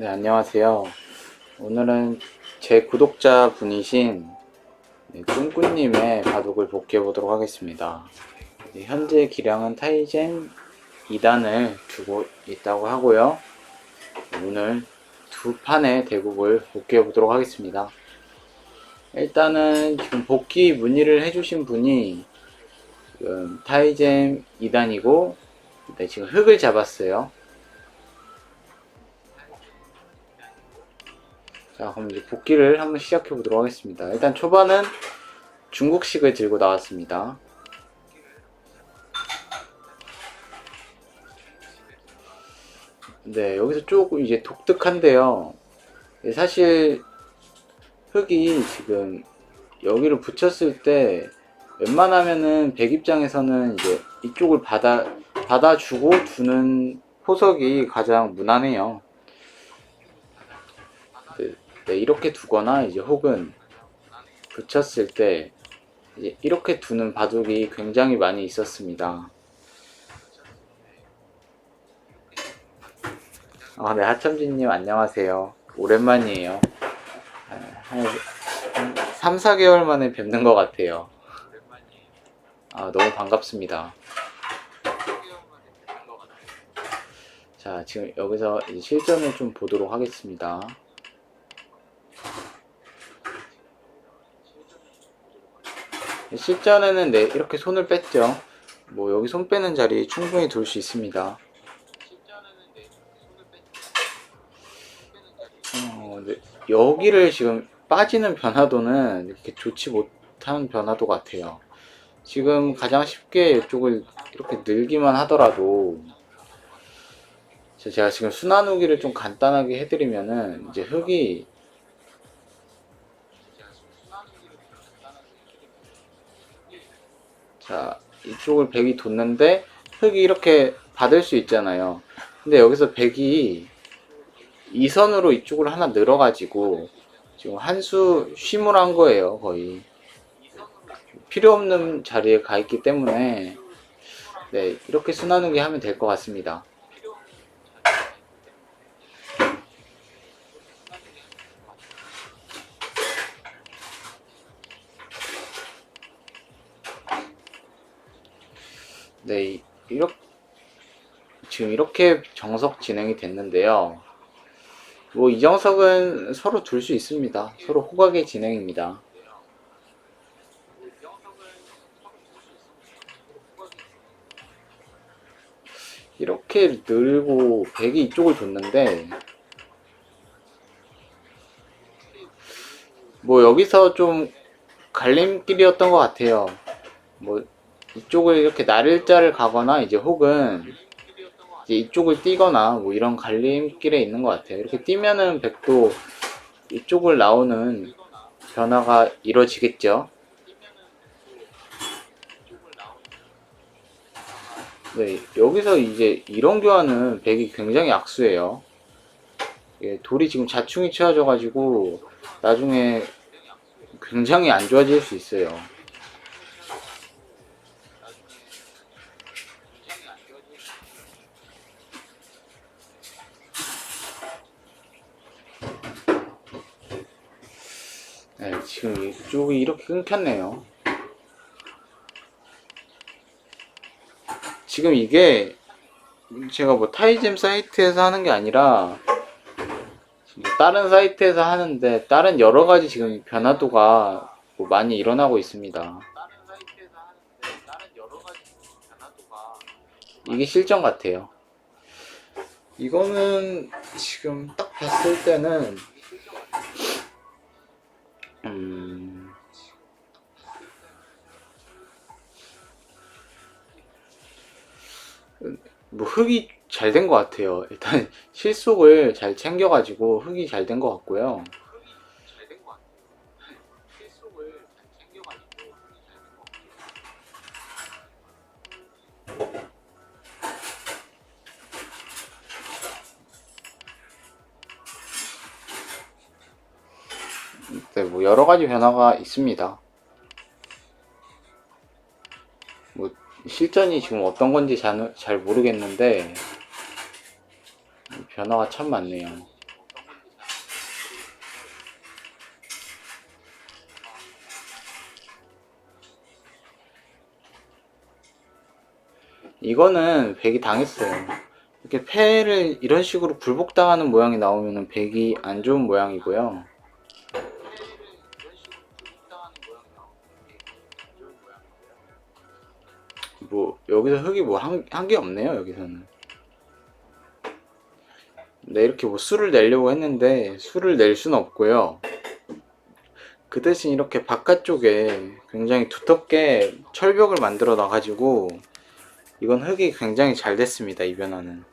네, 안녕하세요. 오늘은 제 구독자 분이신 네, 뚱꾸님의 바둑을 복귀해 보도록 하겠습니다. 네, 현재 기량은 타이젠 2단을 두고 있다고 하고요. 오늘 두 판의 대국을 복귀해 보도록 하겠습니다. 일단은 지금 복귀 문의를 해주신 분이 타이젠 2단이고 네, 지금 흙을 잡았어요. 자, 그럼 이제 복귀를 한번 시작해 보도록 하겠습니다. 일단 초반은 중국식을 들고 나왔습니다. 네, 여기서 조금 이제 독특한데요. 예, 사실 흙이 지금 여기를 붙였을 때 웬만하면은 백 입장에서는 이제 이쪽을 받아 받아주고 두는 포석이 가장 무난해요. 네, 네, 이렇게 두거나 이제 혹은 붙였을 때 이제 이렇게 두는 바둑이 굉장히 많이 있었습니다. 아, 네, 하첨진님 안녕하세요. 오랜만이에요. 한, 한 3, 4개월 만에 뵙는 것 같아요. 아, 너무 반갑습니다. 자, 지금 여기서 실전을 좀 보도록 하겠습니다. 실전에는 네, 이렇게 손을 뺐죠. 뭐 여기 손 빼는 자리 충분히 둘수 있습니다. 어, 네, 여기를 지금 빠지는 변화도는 이렇게 좋지 못한 변화도 같아요. 지금 가장 쉽게 이쪽을 이렇게 늘기만 하더라도 자, 제가 지금 순환 후기를 좀 간단하게 해드리면은 이제 흙이 자 이쪽을 백이 뒀는데 흙이 이렇게 받을 수 있잖아요. 근데 여기서 백이 이 선으로 이쪽을 하나 늘어가지고 지금 한 수 쉼을 한 거예요 거의 필요 없는 자리에 가 있기 때문에 네 이렇게 순환후기 하면 될 것 같습니다. 네, 이렇게 지금 이렇게 정석 진행이 됐는데요. 뭐 이정석은 서로 둘 수 있습니다. 서로 호각의 진행입니다. 이렇게 늘고 백이 이쪽을 뒀는데 뭐 여기서 좀 갈림길이었던 것 같아요. 뭐 이쪽을 이렇게 나를자를 가거나 이제 혹은 이쪽을 뛰거나 뭐 이런 갈림길에 있는 것 같아요. 이렇게 뛰면은 백도 이쪽을 나오는 변화가 이루어지겠죠. 네, 여기서 이제 이런 교환은 백이 굉장히 악수예요. 예, 돌이 지금 자충이 채워져가지고 나중에 굉장히 안 좋아질 수 있어요. 지금 이쪽이 이렇게 끊겼네요. 지금 이게 제가 뭐 타이잼 사이트에서 하는 게 아니라 뭐 다른 사이트에서 하는데 다른 여러 가지 지금 변화도가 뭐 많이 일어나고 있습니다. 이게 실전 같아요. 이거는 지금 딱 봤을 때는 뭐 흙이 잘 된 것 같아요. 일단 실속을 잘 챙겨가지고 흙이 잘 된 것 같고요. 네, 뭐 여러 가지 변화가 있습니다. 실전이 지금 어떤 건지 잘, 모르겠는데 변화가 참 많네요. 이거는 백이 당했어요. 이렇게 폐를 이런 식으로 불복당하는 모양이 나오면 백이 안 좋은 모양이고요. 여기서 흙이 뭐한게 없네요 여기서는. 네 이렇게 뭐 수를 내려고 했는데 수를 낼 수는 없고요. 그 대신 이렇게 바깥쪽에 굉장히 두텁게 철벽을 만들어 놔가지고 이건 흙이 굉장히 잘 됐습니다 이 변화는.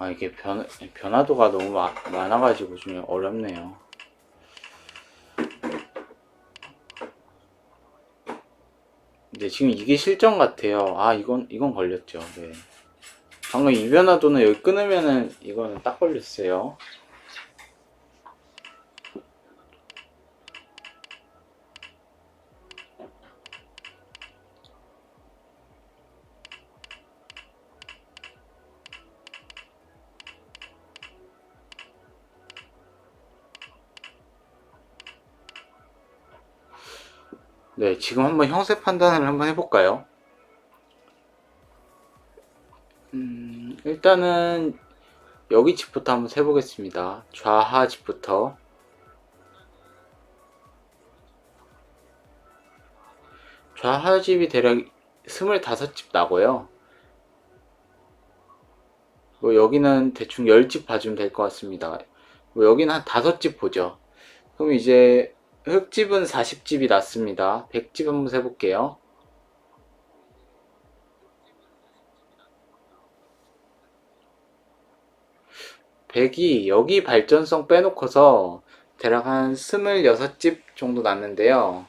아 이게 변 변화도가 너무 마- 많아가지고 좀 어렵네요. 근데 지금 이게 실전 같아요. 아 이건 이건 걸렸죠. 네. 방금 이 변화도는 여기 끊으면은 이거는 딱 걸렸어요. 네, 지금 한번 형세 판단을 한번 해볼까요? 음, 일단은 여기 집부터 한번 세보겠습니다. 좌하 집부터. 좌하 집이 대략 25집 나고요. 뭐 여기는 대충 10집 봐주면 될 것 같습니다. 뭐 여기는 한 5집 보죠. 그럼 이제 흙집은 40집이 났습니다. 100집 한번 세볼게요. 백이 여기 발전성 빼놓고서 대략 한 26집 정도 났는데요.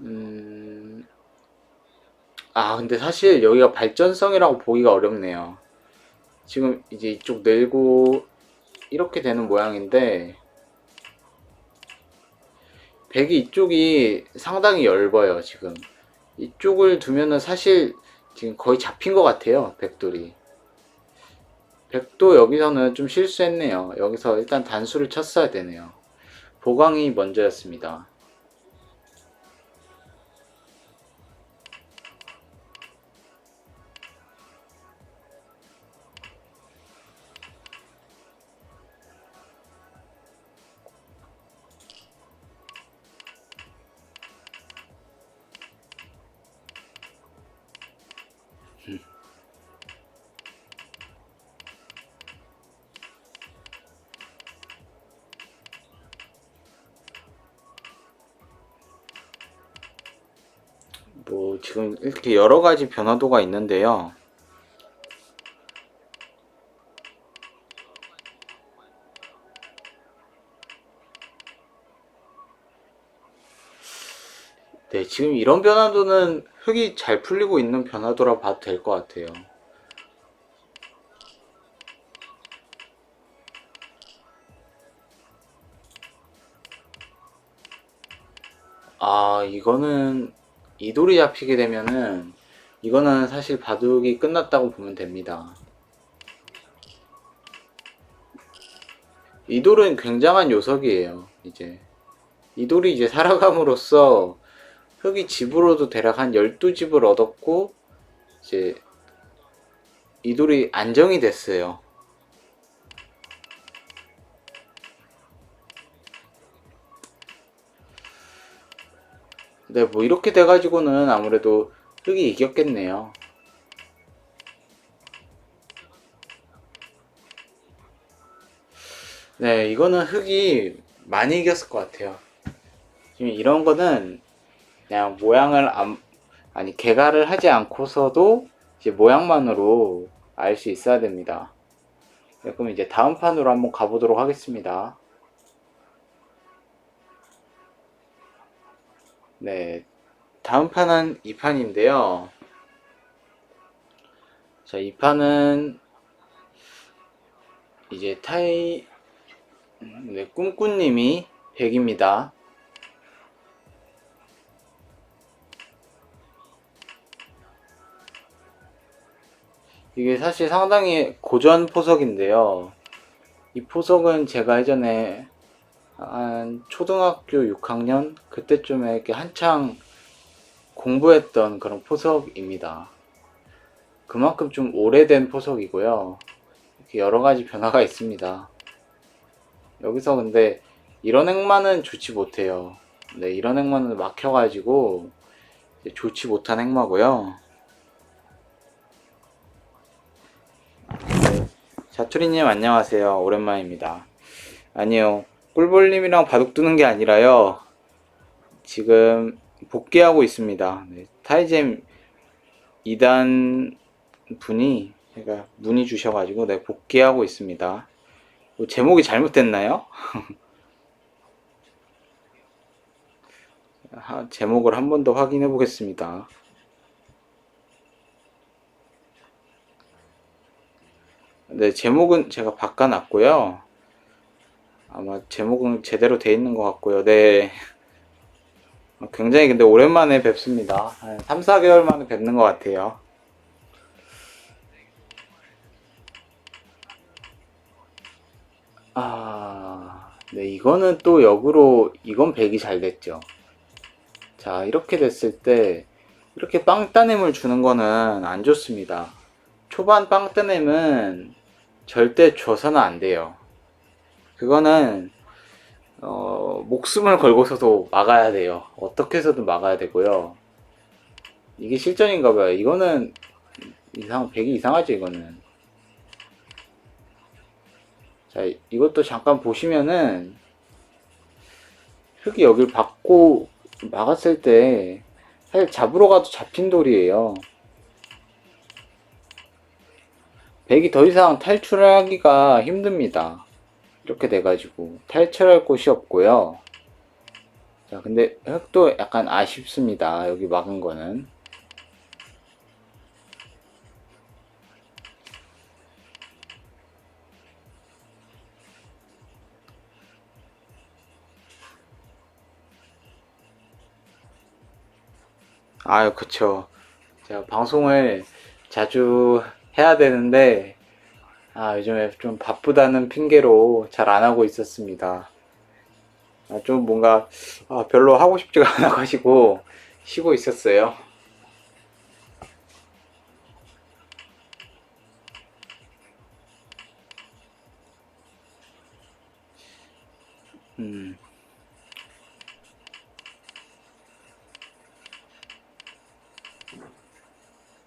음... 아, 근데 사실 여기가 발전성이라고 보기가 어렵네요. 지금 이제 이쪽 늘고 이렇게 되는 모양인데 백이 이쪽이 상당히 얇아요, 지금. 이쪽을 두면은 사실 지금 거의 잡힌 것 같아요, 백돌이. 백도 여기서는 좀 실수했네요. 여기서 일단 단수를 쳤어야 되네요. 보강이 먼저였습니다. 뭐 지금 이렇게 여러 가지 변화도가 있는데요. 네, 지금 이런 변화도는 흙이 잘 풀리고 있는 변화도라 봐도 될 것 같아요. 아, 이거는 이 돌이 잡히게 되면은 이거는 사실 바둑이 끝났다고 보면 됩니다. 이 돌은 굉장한 요석이에요. 이제 이 돌이 이제 살아감으로써 흙이 집으로도 대략 한 12집을 얻었고 이제 이 돌이 안정이 됐어요. 네, 뭐 이렇게 돼가지고는 아무래도 흙이 이겼겠네요. 네, 이거는 흙이 많이 이겼을 것 같아요. 지금 이런 거는 그냥 모양을 안, 아니 개가를 하지 않고서도 이제 모양만으로 알 수 있어야 됩니다. 네, 그럼 이제 다음 판으로 한번 가보도록 하겠습니다. 네, 다음 판은 2판인데요. 자, 2판은 이제 타이 네, 꿈꾸님이 100입니다. 이게 사실 상당히 고전 포석인데요. 이 포석은 제가 예전에 한 초등학교 6학년 그때쯤에 이렇게 한창 공부했던 그런 포석입니다. 그만큼 좀 오래된 포석이고요. 이렇게 여러 가지 변화가 있습니다. 여기서 근데 이런 행마는 좋지 못해요. 네, 이런 행마는 막혀가지고 좋지 못한 행마고요. 네, 자투리님 안녕하세요. 오랜만입니다. 아니요, 꿀볼님이랑 바둑 두는 게 아니라요. 지금 복귀하고 있습니다. 네, 타이잼 2단 분이 제가 문의 주셔가지고 네, 복귀하고 있습니다. 뭐 제목이 잘못됐나요? 하- 제목을 한 번 더 확인해 보겠습니다. 네, 제목은 제가 바꿔놨고요. 아마 제목은 제대로 돼 있는 것 같고요. 네. 굉장히 근데 오랜만에 뵙습니다. 한 3, 4개월 만에 뵙는 것 같아요. 아, 네, 이거는 또 역으로, 이건 백이 잘 됐죠. 자, 이렇게 됐을 때, 이렇게 빵 따냄을 주는 거는 안 좋습니다. 초반 빵 따냄은 절대 줘서는 안 돼요. 그거는, 어, 목숨을 걸고서도 막아야 돼요. 어떻게 해서든 막아야 되고요. 이게 실전인가 봐요. 이거는 이상, 백이 이상하죠, 이거는. 자, 이것도 잠깐 보시면은 흙이 여길 받고 막았을 때 사실 잡으러 가도 잡힌 돌이에요. 백이 더 이상 탈출하기가 힘듭니다. 이렇게 돼가지고 탈출할 곳이 없고요. 자, 근데 흙도 약간 아쉽습니다. 여기 막은 거는. 아유, 그쵸. 제가 방송을 자주 해야 되는데, 아, 요즘에 좀 바쁘다는 핑계로 잘 안 하고 있었습니다. 아, 좀 뭔가, 아, 별로 하고 싶지가 않아가지고, 쉬고 있었어요. 음.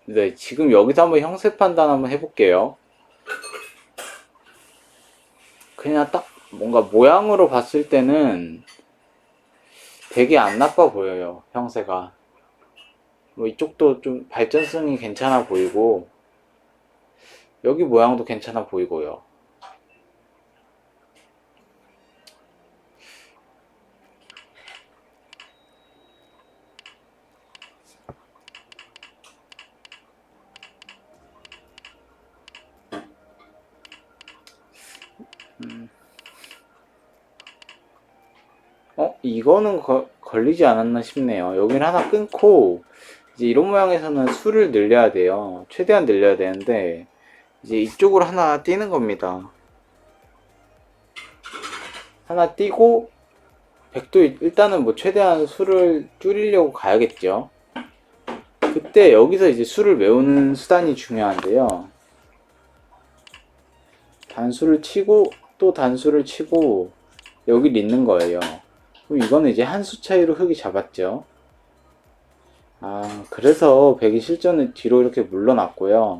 네, 지금 여기서 한번 형세 판단 한번 해볼게요. 그냥 딱 뭔가 모양으로 봤을 때는 되게 안 나빠 보여요, 형세가. 뭐 이쪽도 좀 발전성이 괜찮아 보이고, 여기 모양도 괜찮아 보이고요. 어, 이거는 거- 걸리지 않았나 싶네요. 여기를 하나 끊고, 이제 이런 모양에서는 수를 늘려야 돼요. 최대한 늘려야 되는데, 이제 이쪽으로 하나 띄는 겁니다. 하나 띄고, 백도 일단은 뭐 최대한 수를 줄이려고 가야겠죠. 그때 여기서 이제 수를 외우는 수단이 중요한데요. 단수를 치고, 또 단수를 치고, 여기를 잇는 거예요. 이거는 이제 한 수 차이로 흙이 잡았죠. 아, 그래서 백이 실전을 뒤로 이렇게 물러났고요.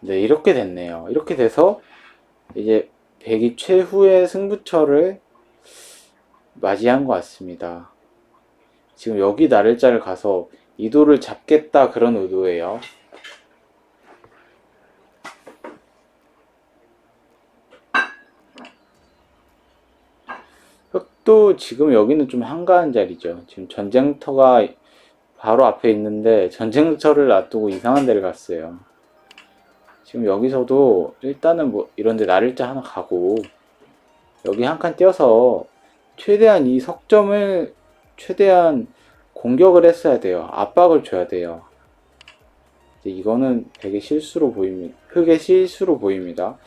네, 이렇게 됐네요. 이렇게 돼서 이제 백이 최후의 승부처를 맞이한 것 같습니다. 지금 여기 나를자를 가서 이도를 잡겠다 그런 의도예요. 흙도 지금 여기는 좀 한가한 자리죠. 지금 전쟁터가 바로 앞에 있는데 전쟁터를 놔두고 이상한 데를 갔어요. 지금 여기서도 일단은 뭐 이런 데 나를자 하나 가고 여기 한 칸 띄어서 최대한 이 석점을 최대한 공격을 했어야 돼요. 압박을 줘야 돼요. 이거는 백의 실수로 보입니다. 흑의 실수로 보입니다.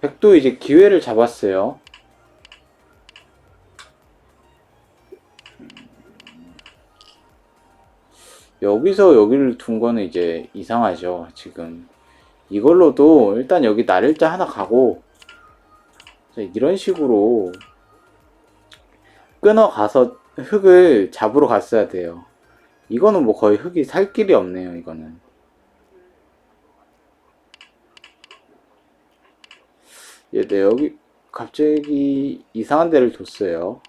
백도 이제 기회를 잡았어요. 여기서 여기를 둔 거는 이제 이상하죠. 지금 이걸로도 일단 여기 나를자 하나 가고 자, 이런 식으로 끊어가서 흙을 잡으러 갔어야 돼요. 이거는 뭐 거의 흙이 살 길이 없네요. 이거는. 예, 네, 여기 갑자기 이상한 데를 뒀어요.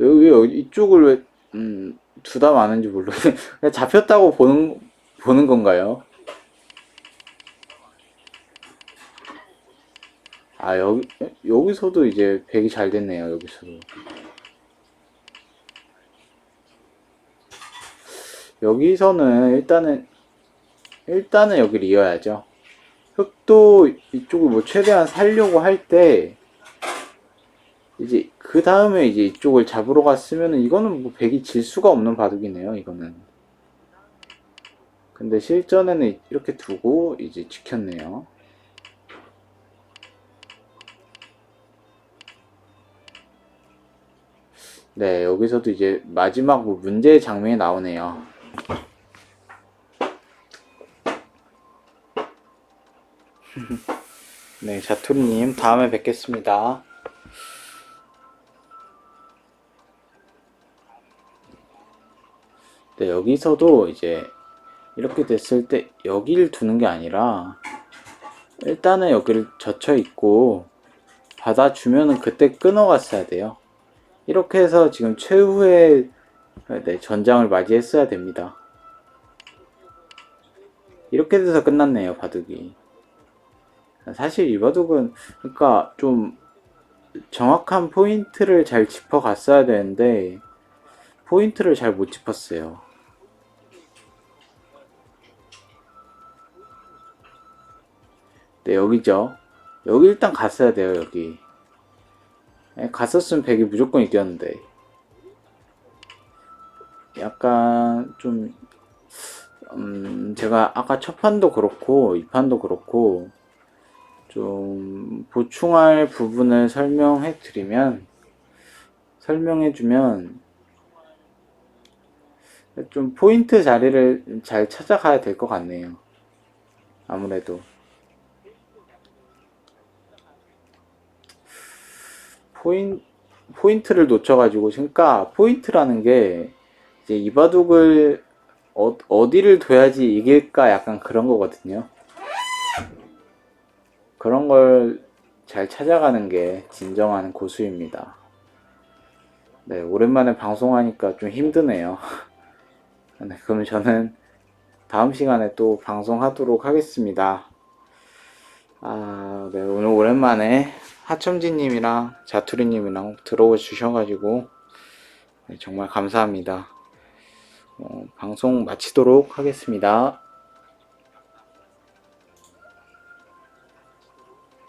여기 왜 이쪽을 왜 음, 두다 마는지 모르겠어요. 그냥 잡혔다고 보는 보는 건가요? 아 여기 여기서도 이제 백이 잘 됐네요. 여기서도 여기서는 일단은 일단은 여기를 이어야죠. 흑도 이쪽을 뭐 최대한 살려고 할 때 이제 그 다음에 이제 이쪽을 잡으러 갔으면은 이거는 뭐 백이 질 수가 없는 바둑이네요. 이거는. 근데 실전에는 이렇게 두고 이제 지켰네요. 네, 여기서도 이제 마지막 뭐 문제의 장면이 나오네요. 네, 자투리님 다음에 뵙겠습니다. 네, 여기서도 이제 이렇게 됐을 때 여기를 두는 게 아니라 일단은 여기를 젖혀 있고 받아주면은 그때 끊어갔어야 돼요. 이렇게 해서 지금 최후의 네, 전장을 맞이했어야 됩니다. 이렇게 돼서 끝났네요, 바둑이. 사실 이 바둑은 그러니까 좀 정확한 포인트를 잘 짚어갔어야 되는데 포인트를 잘 못 짚었어요. 네, 여기죠. 여기 일단 갔어야 돼요, 여기. 예, 갔었으면 100이 무조건 이겼는데. 약간 좀, 음, 제가 아까 첫 판도 그렇고, 이 판도 그렇고, 좀 보충할 부분을 설명해 드리면, 설명해 주면, 좀 포인트 자리를 잘 찾아가야 될 것 같네요. 아무래도. 포인, 포인트를 놓쳐가지고, 그러니까 포인트라는 게 이제 이 바둑을 어, 어디를 둬야지 이길까 약간 그런 거거든요. 그런 걸 잘 찾아가는 게 진정한 고수입니다. 네, 오랜만에 방송하니까 좀 힘드네요. 네, 그럼 저는 다음 시간에 또 방송하도록 하겠습니다. 아, 네, 오늘 오랜만에 하첨지님이랑 자투리님이랑 들어와 주셔가지고 네, 정말 감사합니다. 어, 방송 마치도록 하겠습니다.